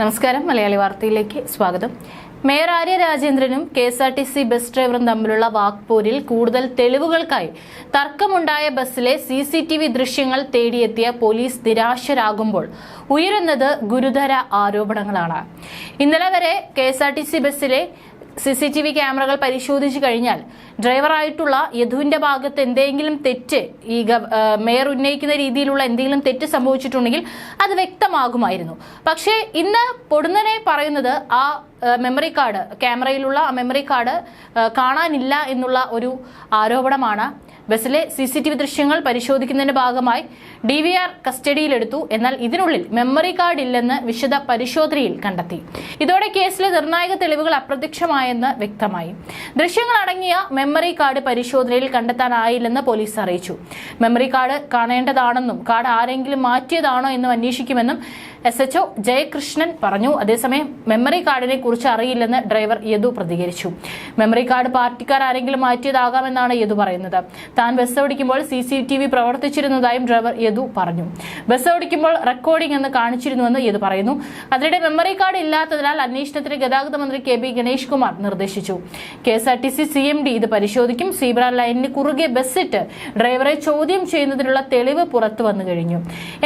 നമസ്കാരം. മലയാളി വാർത്തയിലേക്ക് സ്വാഗതം. Mayor Arya രാജേന്ദ്രനും K S R T C bus ഡ്രൈവറും തമ്മിലുള്ള വാക്പോരിൽ കൂടുതൽ തെളിവുകൾക്കായി തർക്കമുണ്ടായ ബസ്സിലെ സി സി ടി വി ദൃശ്യങ്ങൾ തേടിയെത്തിയ പോലീസ് നിരാശരാകുമ്പോൾ ഉയരുന്നത് ഗുരുതര ആരോപണങ്ങളാണ്. ഇന്നലെ വരെ K S R T C ബസ്സിലെ സി സി ടി വി ക്യാമറകൾ പരിശോധിച്ചു കഴിഞ്ഞാൽ ഡ്രൈവറായിട്ടുള്ള യധുവിന്റെ ഭാഗത്ത് എന്തെങ്കിലും തെറ്റ് ഈ മേയർ ഉന്നയിക്കുന്ന രീതിയിലുള്ള എന്തെങ്കിലും തെറ്റ് സംഭവിച്ചിട്ടുണ്ടെങ്കിൽ അത് വ്യക്തമാകുമായിരുന്നു. പക്ഷേ ഇന്ന് പൊടുന്നനെ പറയുന്നത് ആ മെമ്മറി കാർഡ് ക്യാമറയിലുള്ള ആ മെമ്മറി കാർഡ് കാണാനില്ല എന്നുള്ള ഒരു ആരോപണമാണ്. ബസ്സിലെ സി സി ടി വി ദൃശ്യങ്ങൾ പരിശോധിക്കുന്നതിന്റെ ഭാഗമായി ഡി വി ആർ കസ്റ്റഡിയിലെടുത്തു. എന്നാൽ ഇതിനുള്ളിൽ മെമ്മറി കാർഡ് ഇല്ലെന്ന് വിശദ പരിശോധനയിൽ കണ്ടെത്തി. ഇതോടെ കേസിലെ നിർണായക തെളിവുകൾ അപ്രത്യക്ഷമായെന്ന് വ്യക്തമായി. ദൃശ്യങ്ങൾ അടങ്ങിയ മെമ്മറി കാർഡ് പരിശോധനയിൽ കണ്ടെത്താനായില്ലെന്ന് പോലീസ് അറിയിച്ചു. മെമ്മറി കാർഡ് കാണേണ്ടതാണെന്നും കാർഡ് ആരെങ്കിലും മാറ്റിയതാണോ എന്നും അന്വേഷിക്കുമെന്നും എസ് എച്ച്ഒ ജയകൃഷ്ണൻ പറഞ്ഞു. അതേസമയം മെമ്മറി കാർഡിനെ കുറിച്ച് അറിയില്ലെന്ന് ഡ്രൈവർ യദു പ്രതികരിച്ചു. മെമ്മറി കാർഡ് പാർട്ടിക്കാർ ആരെങ്കിലും മാറ്റിയതാകാമെന്നാണ് യദു പറയുന്നത്. താൻ ബസ് ഓടിക്കുമ്പോൾ സി പ്രവർത്തിച്ചിരുന്നതായും ഡ്രൈവർ യദു പറഞ്ഞു. ബസ് ഓടിക്കുമ്പോൾ റെക്കോർഡിംഗ് എന്ന് കാണിച്ചിരുന്നുവെന്ന് യദു പറയുന്നു. അതിനിടെ മെമ്മറി കാർഡ് ഇല്ലാത്തതിനാൽ അന്വേഷണത്തിന് ഗതാഗത മന്ത്രി കെ ബി ഗണേഷ് കുമാർ നിർദ്ദേശിച്ചു. K S R T C C M D ഇത് പരിശോധിക്കും. സീബ്ര ലൈനിന് കുറുകെ ബസ്സിട്ട് ഡ്രൈവറെ ചോദ്യം ചെയ്യുന്നതിനുള്ള തെളിവ് പുറത്തു വന്നു കഴിഞ്ഞു.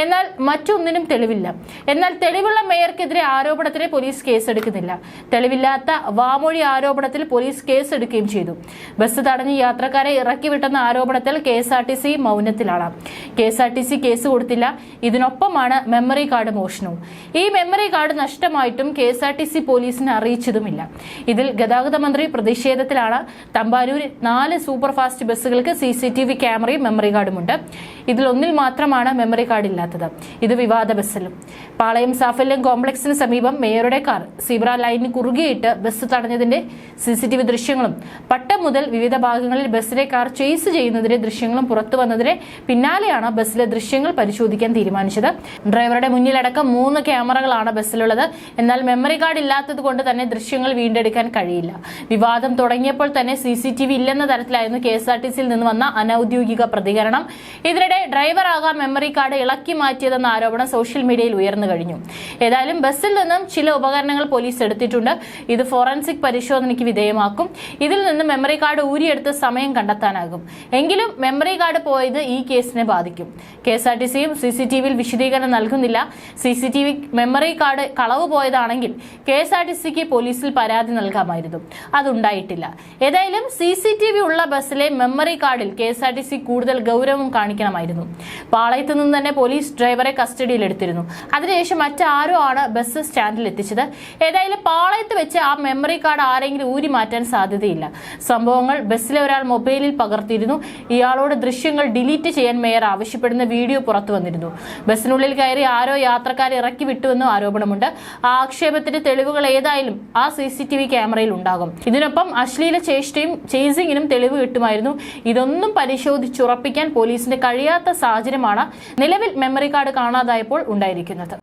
എന്നാൽ മറ്റൊന്നിനും തെളിവില്ല. എന്നാൽ തെളിവുള്ള മേയർക്കെതിരെ ആരോപണത്തിന് പോലീസ് കേസെടുക്കുന്നില്ല. തെളിവില്ലാത്ത വാമൊഴി ആരോപണത്തിൽ പോലീസ് കേസെടുക്കുകയും ചെയ്തു. ബസ് തടഞ്ഞ് യാത്രക്കാരെ ഇറക്കിവിട്ടെന്ന ആരോപണത്തിൽ K S R T C മൗനത്തിലാണ്. K S R T C case കൊടുത്തില്ല. ഇതിനൊപ്പമാണ് മെമ്മറി കാർഡ് മോഷണവും. ഈ memory card നഷ്ടമായിട്ടും K S R T C പോലീസിനെ അറിയിച്ചതുമില്ല. ഇതിൽ ഗതാഗത മന്ത്രി പ്രതിഷേധത്തിലാണ്. തമ്പാനൂരിൽ നാല് സൂപ്പർ ഫാസ്റ്റ് ബസ്സുകൾക്ക് സി സി ടി വി ക്യാമറയും മെമ്മറി കാർഡുമുണ്ട് ഇതിലൊന്നിൽ മാത്രമാണ് മെമ്മറി കാർഡ് ഇല്ലാത്തത്. ഇത് വിവാദ ബസ്സിലും. പാളയം സാഫല്യം കോംപ്ലക്സിന് സമീപം മേയറുടെ കാർ സീബ്ര ലൈനിന് കുറുകെയിട്ട് ബസ് തടഞ്ഞതിന്റെ സി സി ടി വി ദൃശ്യങ്ങളും പട്ടം മുതൽ വിവിധ ഭാഗങ്ങളിൽ ബസ്സിലെ കാർ ചേസ് ചെയ്യുന്നതിന്റെ ദൃശ്യങ്ങളും പുറത്തു വന്നതിന് പിന്നാലെയാണ് ബസ്സിലെ ദൃശ്യങ്ങൾ പരിശോധിക്കാൻ തീരുമാനിച്ചത്. ഡ്രൈവറുടെ മുന്നിലടക്കം മൂന്ന് ക്യാമറകളാണ് ബസ്സിലുള്ളത്. എന്നാൽ മെമ്മറി കാർഡ് ഇല്ലാത്തത് കൊണ്ട് തന്നെ ദൃശ്യങ്ങൾ വീണ്ടെടുക്കാൻ കഴിയില്ല. വിവാദം തുടങ്ങിയപ്പോൾ തന്നെ സി സി ടി വി ഇല്ലെന്ന തരത്തിലായിരുന്നു കെ എസ് ആർ ടി സിയിൽ നിന്ന് വന്ന അനൌദ്യോഗിക പ്രതികരണം. ഇതിനിടെ ഡ്രൈവർ ആകാൻ മെമ്മറി കാർഡ് ഇളക്കി മാറ്റിയതെന്ന ആരോപണം സോഷ്യൽ മീഡിയയിൽ ഉയർന്നു കഴിഞ്ഞു. ഏതായാലും ബസ്സിൽ നിന്നും ചില ഉപകരണങ്ങൾ പോലീസ് എടുത്തിട്ടുണ്ട്. ഇത് ഫോറൻസിക് പരിശോധനയ്ക്ക് വിധേയമാക്കും. ഇതിൽ നിന്ന് മെമ്മറി കാർഡ് ഊരിയെടുത്ത് സമയം കണ്ടെത്താനാകും. എങ്കിലും മെമ്മറി കാർഡ് പോയത് ഈ കേസിനെ ബാധിക്കും. കെ എസ് ആർ ടി സിയും സി സി ടി വിയിൽ വിശദീകരണം നൽകുന്നില്ല. C C T V memory card കളവ് പോയതാണെങ്കിൽ കെ എസ് ആർ ടി സിക്ക് പോലീസിൽ പരാതി നൽകാമായിരുന്നു. അതുണ്ടായിട്ടില്ല. ഏതായാലും സി സി ടി വി ഉള്ള ബസ്സിലെ മെമ്മറി കാർഡിൽ K S R T C കൂടുതൽ ഗൗരവം കാണിക്കണമായിരുന്നു. പാളയത്ത് നിന്ന് തന്നെ പോലീസ് ഡ്രൈവറെ കസ്റ്റഡിയിലെടുത്തിരുന്നു. അതിനുശേഷം മറ്റാരോ ആണ് ബസ് സ്റ്റാൻഡിൽ എത്തിച്ചത്. ഏതായാലും പാളയത്ത് വെച്ച് ആ മെമ്മറി കാർഡ് ആരെങ്കിലും ഊരി മാറ്റാൻ സാധ്യതയില്ല. സംഭവങ്ങൾ ബസ്സിലെ ഒരാൾ മൊബൈലിൽ പകർത്തിയിരുന്നു. ഇയാളോട് ദൃശ്യങ്ങൾ ഡിലീറ്റ് ചെയ്യാൻ മേയർ ആവശ്യപ്പെടുന്ന വീഡിയോ പുറത്തു വന്നിരുന്നു. ബസ്സിനുള്ളിൽ കയറി ആരോ യാത്രക്കാരെ ഇറക്കി വിട്ടുവെന്നും ആരോപണമുണ്ട്. ആ ആക്ഷേപത്തിന്റെ തെളിവുകൾ ഏതായാലും ആ സി സി ടി വി ക്യാമറയിൽ ഉണ്ടാകും. ഇതിനൊപ്പം അശ്ലീല ചേഷ്ടയും ചേസിങ്ങിനും തെളിവ് കിട്ടുമായിരുന്നു. ഇതൊന്നും പരിശോധിച്ചുറപ്പിക്കാൻ പോലീസിന് കഴിയാത്ത സാഹചര്യമാണ് നിലവിൽ മെമ്മറി കാർഡ് കാണാതായപ്പോൾ ഉണ്ടായിരിക്കുന്നത്.